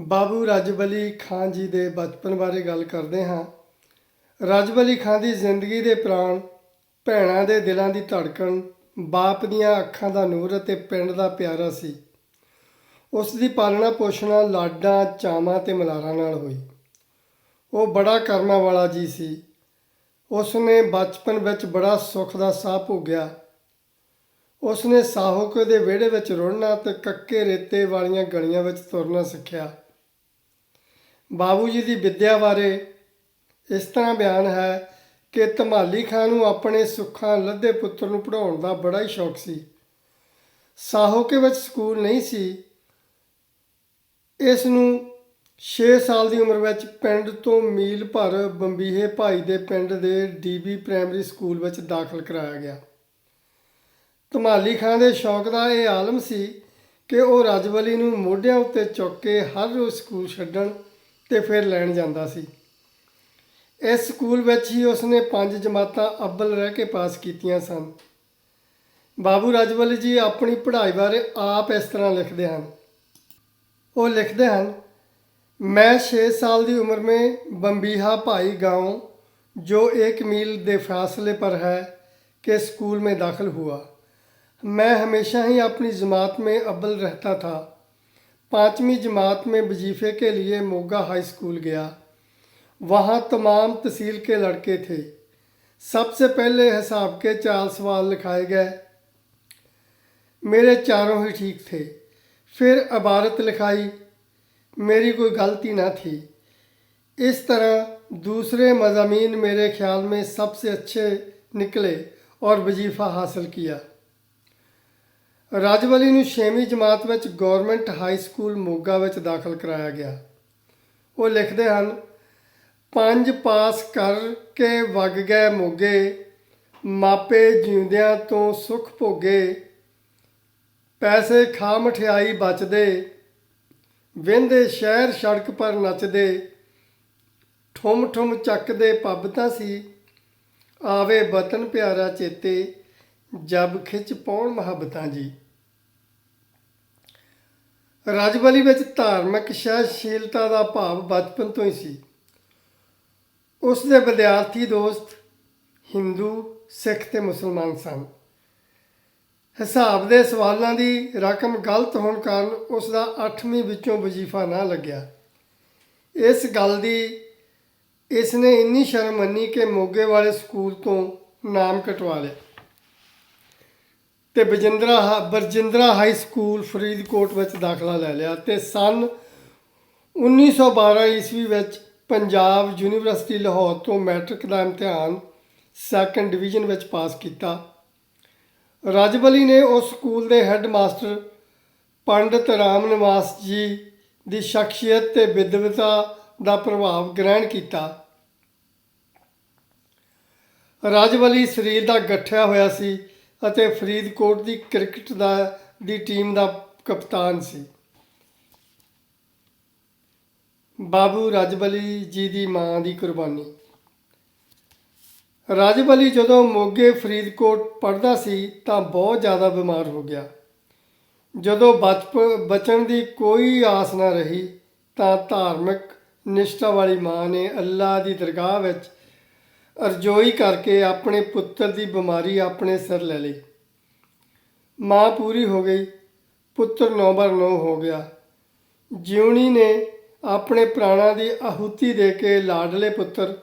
ਬਾਬੂ ਰਾਜਬਲੀ ਖਾਨ ਜੀ ਦੇ ਬਚਪਨ ਬਾਰੇ ਗੱਲ ਕਰਦੇ ਹਾਂ। ਰਾਜਬਲੀ ਖਾਨ ਦੀ ਜ਼ਿੰਦਗੀ ਦੇ ਪ੍ਰਾਣ ਭੈਣਾਂ ਦੇ ਦਿਲਾਂ ਦੀ ਧੜਕਣ, ਬਾਪ ਦੀਆਂ ਅੱਖਾਂ ਦਾ ਨੂਰ ਅਤੇ ਪਿੰਡ ਦਾ ਪਿਆਰਾ ਸੀ। ਉਸ ਦੀ ਪਾਲਣਾ ਪੋਸ਼ਣਾ ਲਾਡਾਂ, ਚਾਵਾਂ ਤੇ ਮਲਾਰਾਂ ਨਾਲ ਹੋਈ। ਉਹ ਬੜਾ ਕਰਮਾਂ ਵਾਲਾ ਜੀ ਸੀ। ਉਸ ਨੇ ਬਚਪਨ ਵਿੱਚ ਬੜਾ ਸੁੱਖ ਦਾ ਸਾਹ ਭੋਗਿਆ। ਉਸ ਨੇ ਸਾਹੋਕੇ ਦੇ ਵਿਹੜੇ ਵਿੱਚ ਰੁੜਨਾ ਤੇ ਕੱਕੇ ਰੇਤੇ ਵਾਲੀਆਂ ਗਲੀਆਂ ਵਿੱਚ ਤੁਰਨਾ ਸਿੱਖਿਆ। ਬਾਬੂ ਜੀ ਦੀ ਵਿੱਦਿਆ ਬਾਰੇ ਇਸ ਤਰ੍ਹਾਂ ਬਿਆਨ ਹੈ ਕਿ ਧਮਾਲੀ ਖਾਨ ਨੂੰ ਆਪਣੇ ਸੁੱਖਾਂ ਲੱਦੇ ਪੁੱਤਰ ਨੂੰ ਪੜ੍ਹਾਉਣ ਦਾ ਬੜਾ ਹੀ ਸ਼ੌਕ ਸੀ। ਸਾਹੋਕੇ ਵਿੱਚ ਸਕੂਲ ਨਹੀਂ ਸੀ। ਇਸ ਨੂੰ 6 ਸਾਲ ਦੀ ਉਮਰ ਵਿੱਚ ਪਿੰਡ ਤੋਂ ਮੀਲ ਭਰ ਬੰਬੀਹੇ ਭਾਈ ਦੇ ਪਿੰਡ ਦੇ ਡੀਬੀ ਪ੍ਰਾਇਮਰੀ ਸਕੂਲ ਵਿੱਚ ਦਾਖਲ ਕਰਾਇਆ ਗਿਆ। ਧਮਾਲੀ ਖਾਨ ਦੇ ਸ਼ੌਕ ਦਾ ਇਹ ਆਲਮ ਸੀ ਕਿ ਉਹ ਰਜਬਲੀ ਨੂੰ ਮੋਢਿਆਂ ਉੱਤੇ ਚੁੱਕ ਕੇ ਹਰ ਰੋਜ਼ ਸਕੂਲ ਛੱਡਣ ਤੇ ਫਿਰ ਲੈਣ ਜਾਂਦਾ ਸੀ ਇਸ ਸਕੂਲ ਵਿੱਚ ਹੀ ਉਸਨੇ ਪੰਜ ਜਮਾਤਾਂ ਅੱਵਲ ਰਹਿ ਕੇ ਪਾਸ ਕੀਤੀਆਂ ਸਨ ਬਾਬੂ ਰਜਬਲੀ ਜੀ ਆਪਣੀ ਪੜ੍ਹਾਈ ਬਾਰੇ ਆਪ ਇਸ ਤਰ੍ਹਾਂ ਲਿਖਦੇ ਹਨ ਉਹ ਲਿਖਦੇ ਹਨ मैं छः साल की उम्र में बम्बीहा भाई गांव जो एक मील के फासले पर है के स्कूल में दाखिल हुआ मैं हमेशा ही अपनी जमात में अव्वल रहता था पाँचवीं जमात में वजीफ़े के लिए मोगा हाई स्कूल गया। वहाँ तमाम तहसील के लड़के थे। सबसे पहले हिसाब के चार सवाल लिखाए गए। मेरे चारों ही ठीक थे। फिर अबारत लिखाई। मेरी कोई गलती ना थी। इस तरह दूसरे मजामी मेरे ख्याल में सबसे अच्छे निकले और वजीफ़ा हासिल किया। ਰਾਜਵਲੀ ਨੂੰ 6ਵੀਂ ਜਮਾਤ ਵਿੱਚ ਗਵਰਨਮੈਂਟ ਹਾਈ ਸਕੂਲ ਮੋਗਾ ਵਿੱਚ ਦਾਖਲ ਕਰਾਇਆ ਗਿਆ। ਉਹ ਲਿਖਦੇ ਹਨ, ਪੰਜ ਪਾਸ ਕਰਕੇ ਵਗ ਗਏ ਮੋਗੇ, ਮਾਪੇ ਜਿਉਂਦਿਆਂ ਤੋਂ ਸੁਖ ਭੋਗੇ, ਪੈਸੇ ਖਾ ਮਠਿਆਈ ਬਚਦੇ ਵਹਿੰਦੇ ਸ਼ਹਿਰ ਸੜਕ ਪਰ ਨੱਚਦੇ, ਠੁੰਮ ਠੁਮ ਚੱਕਦੇ ਪੱਬ ਤਾਂ ਸੀ, ਆਵੇ ਵਤਨ ਪਿਆਰਾ ਚੇਤੇ ਜਬ ਖਿੱਚ ਪਾਉਣ ਮੁਹੱਬਤਾਂ ਜੀ। ਰਾਜਬਲੀ ਵਿੱਚ ਧਾਰਮਿਕ ਸਹਿਸ਼ੀਲਤਾ ਦਾ ਭਾਵ ਬਚਪਨ ਤੋਂ ਹੀ ਸੀ। ਉਸ ਦੇ ਵਿਦਿਆਰਥੀ ਦੋਸਤ ਹਿੰਦੂ, ਸਿੱਖ ਤੇ ਮੁਸਲਮਾਨ ਸਨ। ਹਿਸਾਬ ਦੇ ਸਵਾਲਾਂ ਦੀ ਰਕਮ ਗਲਤ ਹੋਣ ਕਾਰਨ ਉਸ ਦਾ 8ਵੀਂ ਵਿੱਚੋਂ ਵਜ਼ੀਫਾ ਨਾ ਲੱਗਿਆ। ਇਸ ਗੱਲ ਦੀ ਇਸ ਨੇ ਇੰਨੀ ਸ਼ਰਮ ਮੰਨੀ ਕਿ ਮੋਗੇ ਵਾਲੇ ਸਕੂਲ ਤੋਂ ਨਾਮ ਕਟਵਾ ਲਿਆ। ਤੇ ਬਜਿੰਦਰਾ ਹਾ- ਬਰਜਿੰਦਰਾ ਹਾਈ ਸਕੂਲ ਫਰੀਦਕੋਟ ਵਿੱਚ ਦਾਖਲਾ ਲੈ ਲਿਆ ਤੇ ਸਨ 1912 ਈਸਵੀ ਵਿੱਚ ਪੰਜਾਬ ਯੂਨੀਵਰਸਿਟੀ ਲਾਹੌਰ ਤੋਂ ਮੈਟ੍ਰਿਕ ਦਾ ਇਮਤਿਹਾਨ ਸੈਕੰਡ ਡਿਵੀਜ਼ਨ ਵਿੱਚ ਪਾਸ ਕੀਤਾ। ਰਾਜਬਲੀ ਨੇ ਉਸ ਸਕੂਲ ਦੇ ਹੈੱਡ ਮਾਸਟਰ ਪੰਡਿਤ ਰਾਮ ਨਿਵਾਸ ਜੀ ਦੀ ਸ਼ਖਸੀਅਤ ਤੇ ਵਿਦਵਤਾ ਦਾ ਪ੍ਰਭਾਵ ਗ੍ਰਹਿਣ ਕੀਤਾ। ਰਾਜਬਲੀ ਸਰੀਰ ਦਾ ਗੱਠਿਆ ਹੋਇਆ ਸੀ ਅਤੇ ਫਰੀਦਕੋਟ ਦੀ ਕ੍ਰਿਕਟ ਦਾ, ਦੀ ਟੀਮ ਦਾ ਕਪਤਾਨ ਸੀ। ਬਾਬੂ ਰਾਜਬਲੀ ਜੀ ਦੀ ਮਾਂ ਦੀ ਕੁਰਬਾਨੀ। ਰਾਜਬਲੀ ਜਦੋਂ ਮੋਗੇ ਫਰੀਦਕੋਟ ਪੜ੍ਹਦਾ ਸੀ ਤਾਂ ਬਹੁਤ ਜ਼ਿਆਦਾ ਬਿਮਾਰ ਹੋ ਗਿਆ। ਜਦੋਂ ਬਚਪ, ਬਚਣ ਦੀ ਕੋਈ ਆਸ ਨਾ ਰਹੀ ਤਾਂ ਧਾਰਮਿਕ ਨਿਸ਼ਠਾ ਵਾਲੀ ਮਾਂ ਨੇ ਅੱਲਾ ਦੀ ਦਰਗਾਹ ਵਿੱਚ ਅਰਜ਼ੋਈ ਕਰਕੇ ਆਪਣੇ ਪੁੱਤਰ ਦੀ ਬਿਮਾਰੀ ਆਪਣੇ ਸਿਰ ਲੈ ਲਈ। ਮਾਂ ਪੂਰੀ ਹੋ ਗਈ, ਪੁੱਤਰ ਨੌਬਰ ਨੌ ਹੋ ਗਿਆ। ਜਿਉਣੀ ਨੇ ਆਪਣੇ ਪ੍ਰਾਣਾਂ ਦੀ ਆਹੂਤੀ ਦੇ ਕੇ ਲਾਡਲੇ ਪੁੱਤਰ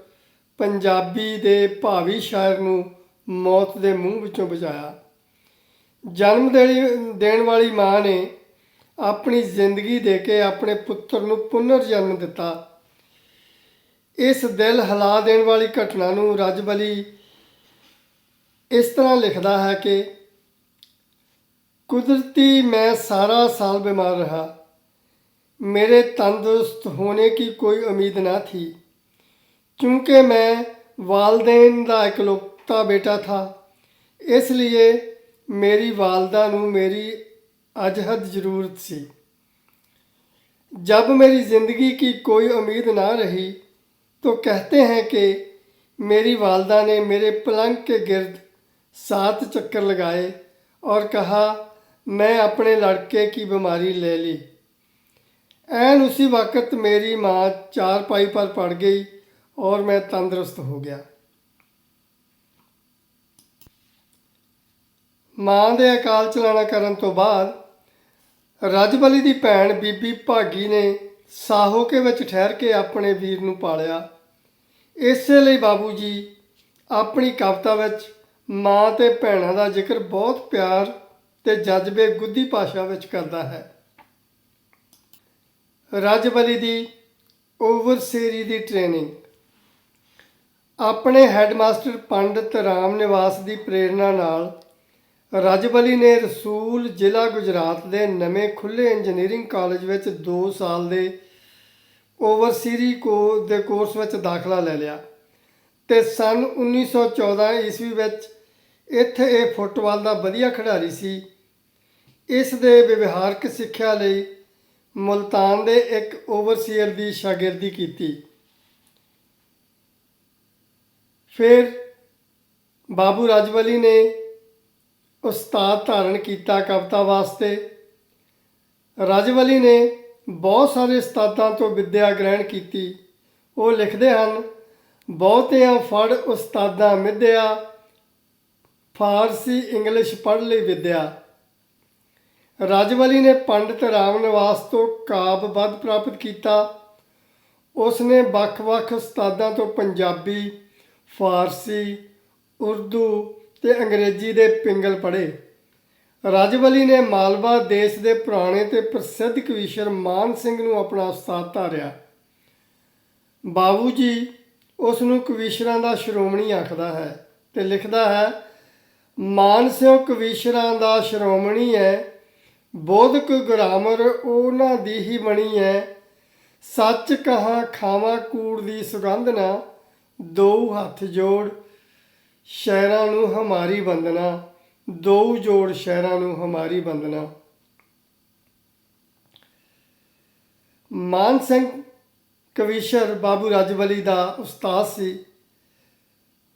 ਪੰਜਾਬੀ ਦੇ ਭਾਵੀ ਸ਼ਾਇਰ ਨੂੰ ਮੌਤ ਦੇ ਮੂੰਹ ਵਿੱਚੋਂ ਬਚਾਇਆ। ਜਨਮ ਦੇਣੀ- ਦੇਣ ਵਾਲੀ ਮਾਂ ਨੇ ਆਪਣੀ ਜ਼ਿੰਦਗੀ ਦੇ ਕੇ ਆਪਣੇ ਪੁੱਤਰ ਨੂੰ ਪੁਨਰ ਜਨਮ ਦਿੱਤਾ। ਇਸ ਦਿਲ ਹਿਲਾ ਦੇਣ ਵਾਲੀ ਘਟਨਾ ਨੂੰ ਰਜਬਲੀ ਇਸ ਤਰ੍ਹਾਂ ਲਿਖਦਾ ਹੈ ਕਿ ਕੁਦਰਤੀ ਮੈਂ ਸਾਰਾ ਸਾਲ बीमार रहा मेरे तंदुरुस्त होने की कोई उम्मीद ना थी क्योंकि मैं वालदेन का इकलौता बेटा था इसलिए मेरी वालदा ਨੂੰ मेरी अजहद ज़रूरत सी जब मेरी ज़िंदगी की कोई उम्मीद ना रही तो कहते हैं कि मेरी वालदा ने मेरे पलंग के गिरद सात चक्कर लगाए और कहा मैं अपने लड़के की बीमारी ले ली एन उसी वक्त मेरी माँ चार पाई पर पड़ गई और मैं तंदुरुस्त हो गया ਮਾਂ ਦੇ ਅਕਾਲ ਚਲਾਣਾ ਕਰਨ ਤੋਂ ਬਾਅਦ ਰਜਬਲੀ ਦੀ ਭੈਣ ਬੀਬੀ ਭਾਗੀ ਨੇ ਸਾਹੋਕੇ ਵਿੱਚ ਠਹਿਰ ਕੇ ਆਪਣੇ ਵੀਰ ਨੂੰ ਪਾਲਿਆ ਇਸੇ ਲਈ ਬਾਬੂ ਜੀ ਆਪਣੀ ਕਵਿਤਾ ਵਿੱਚ ਮਾਂ ਤੇ ਭੈਣਾਂ ਦਾ ਜ਼ਿਕਰ ਬਹੁਤ ਪਿਆਰ ਤੇ ਜਜ਼ਬੇ ਗੁੱਦੀ ਭਾਸ਼ਾ ਵਿੱਚ ਕਰਦਾ ਹੈ। ਰਾਜਬਲੀ ਦੀ ਓਵਰਸੀਰੀ ਦੀ ਟ੍ਰੇਨਿੰਗ। ਆਪਣੇ ਹੈੱਡਮਾਸਟਰ ਪੰਡਤ ਰਾਮ ਨਿਵਾਸ ਦੀ ਪ੍ਰੇਰਣਾ ਨਾਲ ਰਾਜਬਲੀ ਨੇ ਰਸੂਲ ਜ਼ਿਲ੍ਹਾ ਗੁਜਰਾਤ ਦੇ ਨਵੇਂ ਖੁੱਲੇ ਇੰਜੀਨੀਅਰਿੰਗ ਕਾਲਜ ਵਿੱਚ 2 ਸਾਲ ਦੇ ਓਵਰਸੀਰੀ ਕੋ, ਦੇ ਕੋਰਸ ਵਿੱਚ ਦਾਖਲਾ ਲੈ ਲਿਆ। ਤੇ ਸਨ 1914 ਈਸਵੀ ਵਿੱਚ ਇੱਥੇ ਇਹ ਫੁੱਟਬਾਲ ਦਾ ਵਧੀਆ ਖਿਡਾਰੀ ਸੀ। ਇਸ ਦੇ ਵਿਵਹਾਰਕ ਸਿੱਖਿਆ ਲਈ ਮੁਲਤਾਨ ਦੇ ਇੱਕ ਓਵਰਸੀਅਰ ਦੀ ਸ਼ਾਗਿਰਦੀ ਕੀਤੀ। ਫਿਰ ਬਾਬੂ ਰਾਜਵਲੀ ਨੇ ਉਸਤਾਦ ਧਾਰਨ ਕੀਤਾ ਕਵਿਤਾ ਵਾਸਤੇ। ਰਾਜਵਲੀ ਨੇ ਬਹੁਤ ਸਾਰੇ ਉਸਤਾਦਾਂ ਤੋਂ ਵਿੱਦਿਆ ਗ੍ਰਹਿਣ ਕੀਤੀ। ਉਹ ਲਿਖਦੇ ਹਨ, ਬਹੁਤਿਆਂ ਫੜ ਉਸਤਾਦਾਂ ਮਿੱਧਿਆ, ਫਾਰਸੀ ਇੰਗਲਿਸ਼ ਪੜ੍ਹ ਲਈ ਵਿੱਦਿਆ। ਰਾਜਵਲੀ ਨੇ ਪੰਡਿਤ ਰਾਮ ਨਿਵਾਸ ਤੋਂ ਕਾਬ ਪ੍ਰਾਪਤ ਕੀਤਾ। ਉਸ ਨੇ ਵੱਖ-ਵੱਖ ਉਸਤਾਦਾਂ ਤੋਂ ਪੰਜਾਬੀ, ਫਾਰਸੀ, ਉਰਦੂ ਤੇ ਅੰਗਰੇਜ਼ੀ ਦੇ ਪਿੰਗਲ ਪੜ੍ਹੇ। ਰਾਜਵਲੀ ਨੇ ਮਾਲਵਾ ਦੇਸ਼ ਦੇ ਪੁਰਾਣੇ ਤੇ ਪ੍ਰਸਿੱਧ ਕਵੀਸ਼ਰ ਮਾਨ ਸਿੰਘ ਨੂੰ ਆਪਣਾ ਉਸਤਾਦ ਧਾਰਿਆ। ਬਾਬੂ ਜੀ ਉਸ ਨੂੰ ਕਵੀਸ਼ਰਾਂ ਦਾ ਸ਼੍ਰੋਮਣੀ ਆਖਦਾ ਹੈ ਤੇ ਲਿਖਦਾ ਹੈ, ਮਾਨ ਸਿੰਘ ਕਵੀਸ਼ਰਾਂ ਦਾ ਸ਼੍ਰੋਮਣੀ ਹੈ ਬੋਧਕ ਗ੍ਰਾਮਰ ਉਹਨਾਂ ਦੀ ਹੀ ਬਣੀ ਹੈ ਸੱਚ ਕਹਾ ਖਾਵਾ ਕੂੜ ਦੀ ਸੁਗੰਧ ਨਾ, ਦੋ ਹੱਥ ਜੋੜ, ਸ਼ਹਿਰਾਂ ਨੂੰ ਹਮਾਰੀ ਬੰਦਨਾ ਦੋ ਜੋੜ ਸ਼ਹਿਰਾਂ ਨੂੰ ਹਮਾਰੀ ਬੰਦਨਾ। ਮਾਨ ਸਿੰਘ ਕਵੀਸ਼ਰ ਬਾਬੂ ਰਾਜਵਲੀ ਦਾ ਉਸਤਾਦ ਸੀ।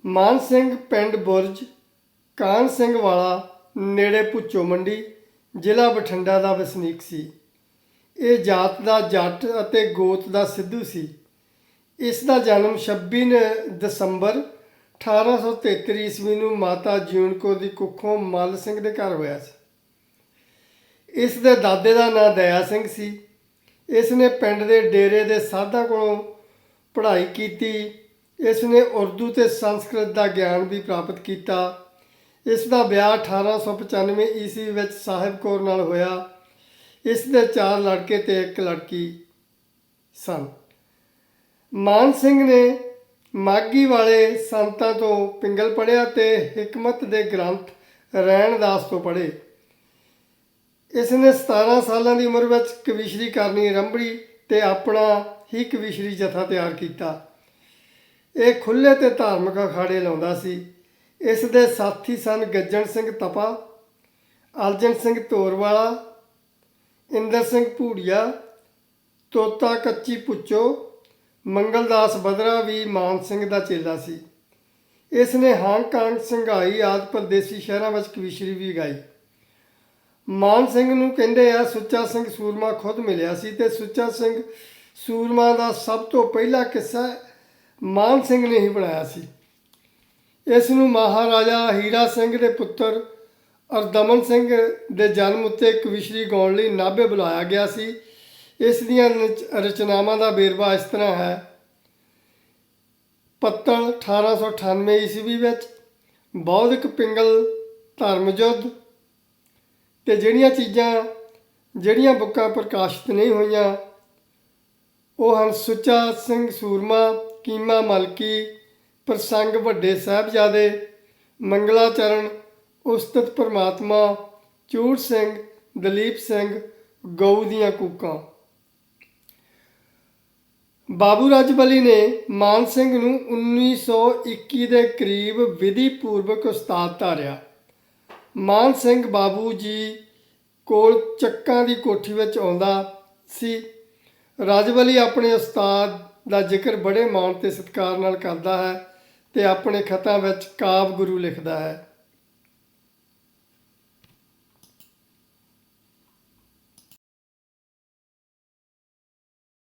ਮਾਨ ਸਿੰਘ ਪਿੰਡ ਬੁਰਜ, ਕਾਨ ਸਿੰਘ ਵਾਲਾ, ਨੇੜੇ ਭੁੱਚੋ ਮੰਡੀ, ਜ਼ਿਲ੍ਹਾ ਬਠਿੰਡਾ ਦਾ ਵਸਨੀਕ ਸੀ। ਇਹ ਜਾਤ ਦਾ ਜੱਟ ਅਤੇ ਗੋਤ ਦਾ ਸਿੱਧੂ ਸੀ। ਇਸ ਦਾ ਜਨਮ 26 ਦਸੰਬਰ 1873 ਈਸਵੀ ਨੂੰ ਮਾਤਾ ਜੀਉਣ ਕੌਰ ਦੀ ਕੁੱਖੋਂ ਮੱਲ ਸਿੰਘ ਦੇ ਘਰ ਹੋਇਆ ਸੀ। ਇਸ ਦੇ ਦਾਦੇ ਦਾ ਨਾਂ ਦਇਆ ਸਿੰਘ ਸੀ। ਇਸ ਨੇ ਪਿੰਡ ਦੇ ਡੇਰੇ ਦੇ ਸਾਧਾਂ ਕੋਲੋਂ ਪੜ੍ਹਾਈ ਕੀਤੀ। ਇਸ ਨੇ ਉਰਦੂ ਤੇ ਸੰਸਕ੍ਰਿਤ ਦਾ ਗਿਆਨ ਵੀ ਪ੍ਰਾਪਤ ਕੀਤਾ। ਇਸ ਦਾ ਵਿਆਹ 1895 ਈਸਵੀ ਵਿੱਚ ਸਾਹਿਬ ਕੌਰ ਨਾਲ ਹੋਇਆ। ਇਸ ਦੇ ਚਾਰ ਲੜਕੇ ਤੇ ਇੱਕ ਲੜਕੀ ਸਨ। ਮਾਨ ਸਿੰਘ ਨੇ ਮਾਗੀ ਵਾਲੇ ਸੰਤਾਂ ਤੋਂ ਪਿੰਗਲ ਪੜਿਆ ਤੇ ਹਕਮਤ ਦੇ ਗ੍ਰੰਥ ਰੈਣਦਾਸ ਤੋਂ ਪੜ੍ਹੇ। ਇਸ ਨੇ 17 ਸਾਲਾਂ ਦੀ ਉਮਰ ਵਿੱਚ ਕਵੀਸ਼ਰੀ ਕਰਨੀ ਆਰੰਭੀ ਤੇ ਆਪਣਾ ਹੀ ਕਵੀਸ਼ਰੀ ਜਥਾ ਤਿਆਰ ਕੀਤਾ। ਇਹ ਖੁੱਲੇ ਤੇ ਧਾਰਮਿਕ ਅਖਾੜੇ ਲਾਉਂਦਾ ਸੀ। ਇਸ ਦੇ ਸਾਥੀ ਸਨ ਗੱਜਣ ਸਿੰਘ ਤਪਾ ਅਰਜਨ ਸਿੰਘ ਤੋਰਵਾਲਾ ਇੰਦਰ ਸਿੰਘ ਭੂੜੀਆ, ਤੋਤਾ ਕੱਚੀ ਪੁੱਚੋ ਮੰਗਲਦਾਸ ਬਦਰਾ ਵੀ ਮਾਨ ਸਿੰਘ ਦਾ ਚੇਲਾ ਸੀ। ਇਸ ਨੇ ਹਾਂਗਕਾਂਗ ਸੰਘਾਈ, ਆਦਿ ਪਰਦੇਸੀ ਸ਼ਹਿਰਾਂ ਵਿੱਚ ਕਵਿਸ਼ਰੀ ਵੀ ਗਾਈ। ਮਾਨ ਸਿੰਘ ਨੂੰ ਕਹਿੰਦੇ ਆ, ਸੁੱਚਾ ਸਿੰਘ ਸੂਰਮਾ ਖੁਦ ਮਿਲਿਆ ਸੀ ਤੇ ਸੁੱਚਾ ਸਿੰਘ ਸੂਰਮਾ ਦਾ ਸਭ ਤੋਂ ਪਹਿਲਾ ਕਿੱਸਾ ਮਾਨ ਸਿੰਘ ਨੇ ਹੀ ਬਣਾਇਆ ਸੀ। ਇਸ ਨੂੰ ਮਹਾਰਾਜਾ ਹੀਰਾ ਸਿੰਘ ਦੇ ਪੁੱਤਰ ਅਰਦਮਨ ਸਿੰਘ ਦੇ ਜਨਮ ਉੱਤੇ ਕਵਿਸ਼ਰੀ ਗਾਉਣ ਲਈ ਨਾਭੇ ਬੁਲਾਇਆ ਗਿਆ ਸੀ। ਇਸ ਦੀਆਂ ਰਚ- ਰਚਨਾਵਾਂ ਦਾ ਵੇਰਵਾ ਇਸ ਤਰ੍ਹਾਂ ਹੈ। ਪੱਤਲ 1898 ਈਸਵੀ ਵਿੱਚ ਬੌਧਿਕ ਪਿੰਗਲ ਧਰਮ ਯੁੱਧ ਤੇ ਜਿਹੜੀਆਂ ਚੀਜ਼ਾਂ, ਜਿਹੜੀਆਂ ਬੁੱਕਾਂ ਪ੍ਰਕਾਸ਼ਿਤ ਨਹੀਂ ਹੋਈਆਂ, ਉਹ ਹਨ ਸੁੱਚਾ ਸਿੰਘ ਸੂਰਮਾ, ਕੀਮਾ ਮਲਕੀ, ਪ੍ਰਸੰਗ ਵੱਡੇ ਸਾਹਿਬਜ਼ਾਦੇ ਮੰਗਲਾਚਰਨ ਉਸਤਤ ਪਰਮਾਤਮਾ, ਚੂੜ ਸਿੰਘ, ਦਲੀਪ ਸਿੰਘ, ਗਊ ਦੀਆਂ ਕੂਕਾਂ। ਬਾਬੂ ਰਾਜਬਲੀ ਨੇ ਮਾਨ ਸਿੰਘ ਨੂੰ 1921 ਦੇ ਕਰੀਬ ਵਿਧੀ ਪੂਰਵਕ ਉਸਤਾਦ ਧਾਰਿਆ। ਮਾਨ ਸਿੰਘ ਬਾਬੂ ਜੀ ਕੋਲ ਚੱਕਾਂ ਦੀ ਕੋਠੀ ਵਿੱਚ ਆਉਂਦਾ ਸੀ। ਰਾਜਬਲੀ ਆਪਣੇ ਉਸਤਾਦ ਦਾ ਜ਼ਿਕਰ ਬੜੇ ਮਾਣ ਤੇ ਸਤਿਕਾਰ ਨਾਲ ਕਰਦਾ ਹੈ ਤੇ ਆਪਣੇ ਖਤਾਂ ਵਿੱਚ ਕਾਵ ਗੁਰੂ ਲਿਖਦਾ ਹੈ।